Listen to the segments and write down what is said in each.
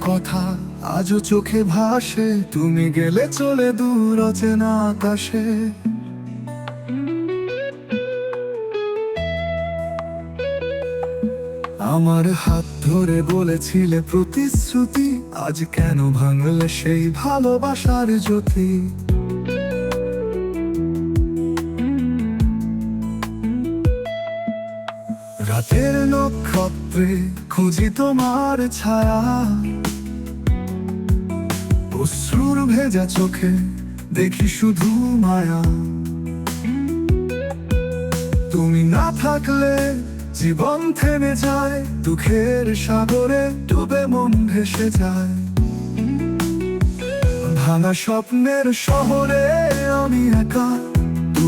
কথা আজও চোখে ভাসে, তুমি গেলে চলে দূর অচেনা আকাশে। আমার হাত ধরে বলেছিলে প্রতিশ্রুতি, আজ কেন ভাঙলে সেই ভালোবাসার জ্যোতি? রাতের নক্ষত্রে খুঁজি তোমার ছায়া। অশ্রুর ভেজা চোখে দেখি শুধু মায়া। তুমি না থাকলে জীবন থেমে যায়, দুঃখের সাগরে ডুবে মন ভেসে যায়। ভাঙা স্বপ্নের শহরে আমি একা।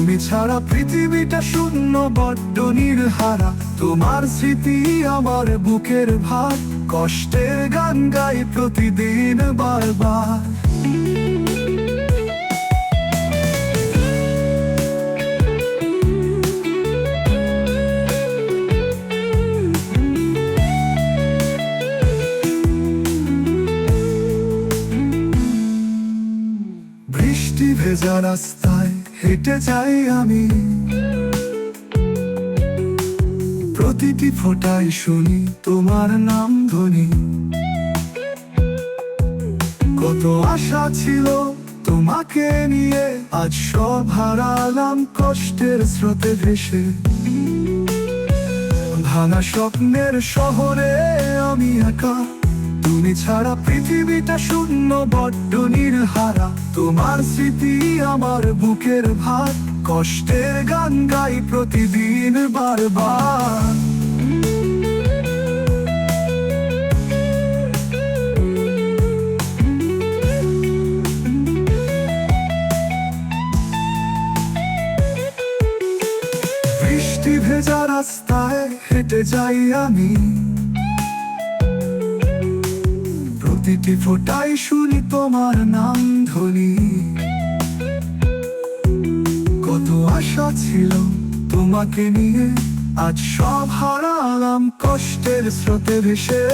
তুমি ছাড়া পৃথিবীটা শূন্য, বড্ড নির্হারা। তোমার স্মৃতি আমার বুকের ভার কষ্টের গান গাই প্রতিদিন বারবার। ভেজা রাস্তায় হেঁটে যাই আমি। প্রতিটি ফোটায় শুনি তোমার নাম ধ্বনি। কত আশা ছিল তোমাকে নিয়ে, আজ সব হারালাম কষ্টের স্রোতে ভেসে। ভাঙা স্বপ্নের শহরে আমি একা। তুমি ছাড়া পৃথিবীটা শূন্য, বড্ড নির্হারা। তোমার স্মৃতি আমার বুকের ভার, কষ্টের গান গাই প্রতিদিন বারবার। বৃষ্টি ভেজা রাস্তায় হেঁটে যাই আমি। প্রতিটি ফোটাই শুনি তোমার নাম ধ্বনি। কত আশা ছিল তোমাকে নিয়ে, আজ সব হারালাম কষ্টের স্রোতে ভেসে।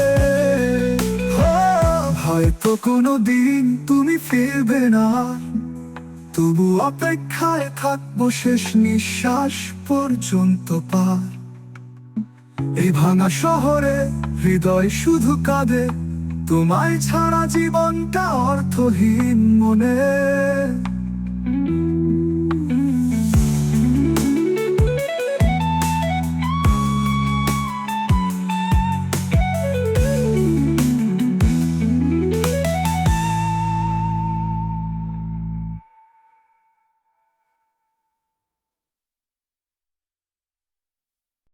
হয়তো কোনো দিন তুমি ফিরবে না। তবু অপেক্ষায় থাকব শেষ নিঃশ্বাস পর্যন্ত পার। এই ভাঙা শহরে হৃদয় শুধু কাঁদে তোমায় ছাড়া জীবনটা অর্থহীন মনে।